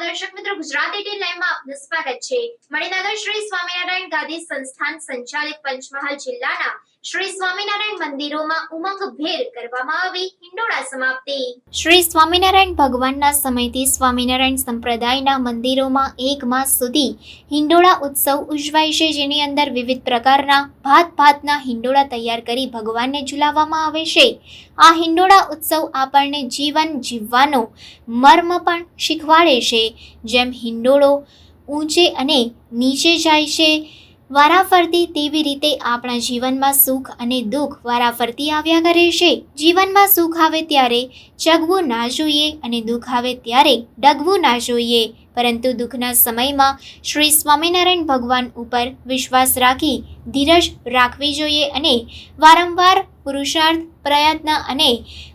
દર્શક મિત્રો, ગુજરાત એટીન લાઈવમાં આપનું સ્વાગત છે. મણિનગર શ્રી સ્વામિનારાયણ ગાદી સંસ્થાન સંચાલિત પંચમહાલ જિલ્લાના શ્રી સ્વામિનારાયણ મંદિરોમાં ઉમંગભેર કરવામાં આવી હિંડોળા સમાપ્તિ. શ્રી સ્વામિનારાયણ ભગવાનના સમયથી સ્વામિનારાયણ સંપ્રદાયના મંદિરોમાં એક માસ સુધી હિંડોળા ઉત્સવ ઉજવાય છે, જેની અંદર વિવિધ પ્રકારના ભાત ભાતના હિંડોળા તૈયાર કરી ભગવાનને ઝુલાવવામાં આવે છે. આ હિંડોળા ઉત્સવ આપણને જીવન જીવવાનો મર્મ પણ શીખવાડે છે. જેમ હિંડોળો ઊંચે અને નીચે જાય છે, વારાફરતી તેવી રીતે આપણા જીવનમાં સુખ અને દુઃખ વારાફરતી આવ્યા કરે છે. જીવનમાં સુખ આવે ત્યારે ચગવું ના જોઈએ અને દુઃખ આવે ત્યારે ડગવું ના જોઈએ. પરંતુ દુઃખના સમયમાં શ્રી સ્વામિનારાયણ ભગવાન ઉપર વિશ્વાસ રાખી ધીરજ રાખવી જોઈએ અને વારંવાર પુરુષાર્થ, પ્રયત્ન અને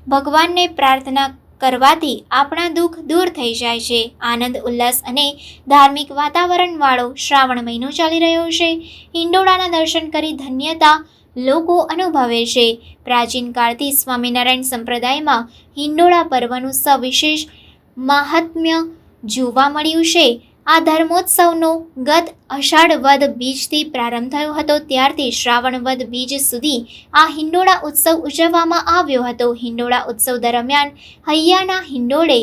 ભગવાનને પ્રાર્થના કરવાથી આપણા દુઃખ દૂર થઈ જાય છે. આનંદ, ઉલ્લાસ અને ધાર્મિક વાતાવરણવાળો શ્રાવણ મહિનો ચાલી રહ્યો છે. હિંડોળાના દર્શન કરી ધન્યતા લોકો અનુભવે છે. પ્રાચીન કાળથી સ્વામિનારાયણ સંપ્રદાયમાં હિંડોળા પર્વનું સવિશેષ મહાત્મ્ય જોવા મળ્યું છે. આ ધર્મોત્સવનો ગત અષાઢ વદ બીજથી પ્રારંભ થયો હતો. ત્યારથી શ્રાવણ વદ બીજ સુધી આ હિંડોળા ઉત્સવ ઉજવવામાં આવ્યો હતો. હિંડોળા ઉત્સવ દરમિયાન હૈયાના હિંડોળે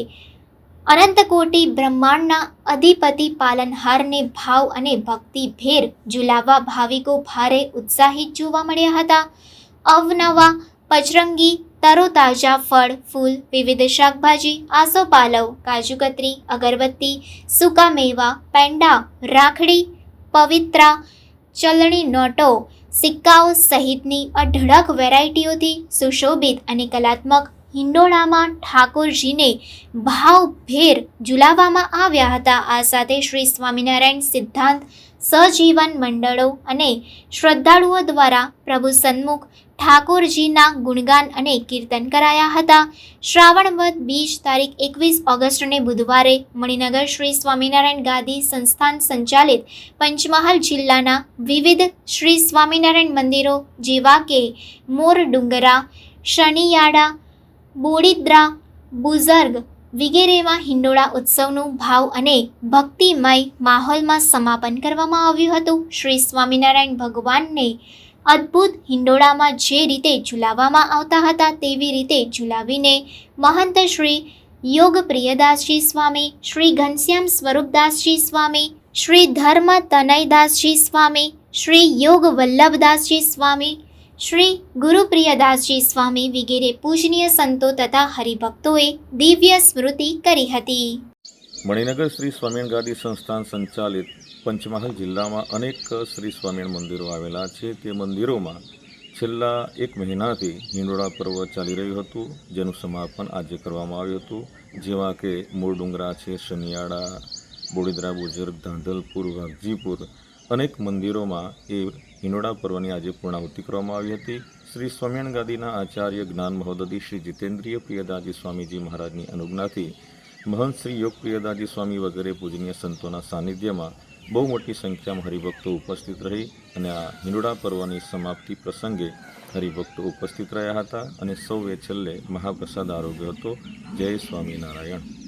અનંતકોટી બ્રહ્માંડના અધિપતિ પાલનહારને ભાવ અને ભક્તિભેર ઝુલાવવા ભાવિકો ભારે ઉત્સાહિત જોવા મળ્યા હતા. અવનવા પચરંગી તરોતાજા ફળ, ફૂલ, વિવિધ શાકભાજી આસોપાલવ કાજુ કતરી, અગરબત્તી, સૂકા મેવા, પેંડા, રાખડી, પવિત્રા, ચલણી નોટો, સિક્કાઓ સહિતની અઢળક વેરાયટીઓથી સુશોભિત અને કલાત્મક હિંડોળામાં ઠાકોરજીને ભાવભેર ઝુલાવવામાં આવ્યા હતા. આ સાથે શ્રી સ્વામિનારાયણ સિદ્ધાંત સહજીવન મંડળો અને શ્રદ્ધાળુઓ દ્વારા પ્રભુ સન્મુખ ઠાકોરજીના ગુણગાન અને કીર્તન કરાયા હતા. શ્રાવણ વધ બીજ તારીખ એકવીસ ઓગસ્ટને બુધવારે મણિનગર શ્રી સ્વામિનારાયણ ગાદી સંસ્થાન સંચાલિત પંચમહાલ જિલ્લાના વિવિધ શ્રી સ્વામિનારાયણ મંદિરો જેવા કે મોર ડુંગરા, શનિયાળા, બોડીદ્રા, બુઝર્ગ વગેરેમાં હિંડોળા ઉત્સવનું ભાવ અને ભક્તિમય માહોલમાં સમાપન કરવામાં આવ્યું હતું. શ્રી સ્વામિનારાયણ ભગવાનને અદ્ભુત હિંડોળામાં જે રીતે ઝુલાવવામાં આવતા હતા, તેવી રીતે ઝુલાવીને મહંત શ્રી યોગ પ્રિયદાસજી સ્વામી, શ્રી ઘનશ્યામ સ્વરૂપદાસજી સ્વામી, શ્રી ધર્મ તનયદાસજી સ્વામી, શ્રી યોગ વલ્લભદાસજી સ્વામી શ્રી ગુરુપ્રિયદાસજી સ્વામી વગેરે પૂજનીય સંતો તથા હરિભક્તોએ દિવ્ય સ્મૃતિ કરી હતી. મણિનગર શ્રી સ્વામિયણ ગાદી સંસ્થાન સંચાલિત પંચમહાલ જિલ્લામાં અનેક શ્રી સ્વામિયણ મંદિરો આવેલા છે. તે મંદિરોમાં છેલ્લા એક મહિનાથી હિંડોળા પર્વ ચાલી રહ્યું હતું, જેનું સમાપન આજે કરવામાં આવ્યું હતું. જેવા કે મૂળ ડુંગરા છે, શનિયાળા, બોડીદરા, બુજુર્ગ, ધાંધલપુર, વાઘજીપુર અનેક મંદિરોમાં એ હિંડોળા પર્વની આજે પૂર્ણાહુતિ કરવામાં આવી હતી. શ્રી સ્વામિનારાયણ ગાદીના આચાર્ય જ્ઞાન મહોદધી શ્રી જીતેન્દ્રિય પ્રિયદાજી સ્વામીજી મહારાજની અનુજ્ઞાથી મહંત શ્રી યોગ પ્રિયદાજી સ્વામી વગેરે પૂજનીય સંતોના સાનિધ્યમાં બહુ મોટી સંખ્યામાં હરિભક્તો ઉપસ્થિત રહી અને આ હિંડોળા પર્વની સમાપ્તિ પ્રસંગે હરિભક્તો ઉપસ્થિત રહ્યા હતા અને સૌએ છેલ્લે મહાપ્રસાદ આરોગ્ય હતો. જય સ્વામિનારાયણ.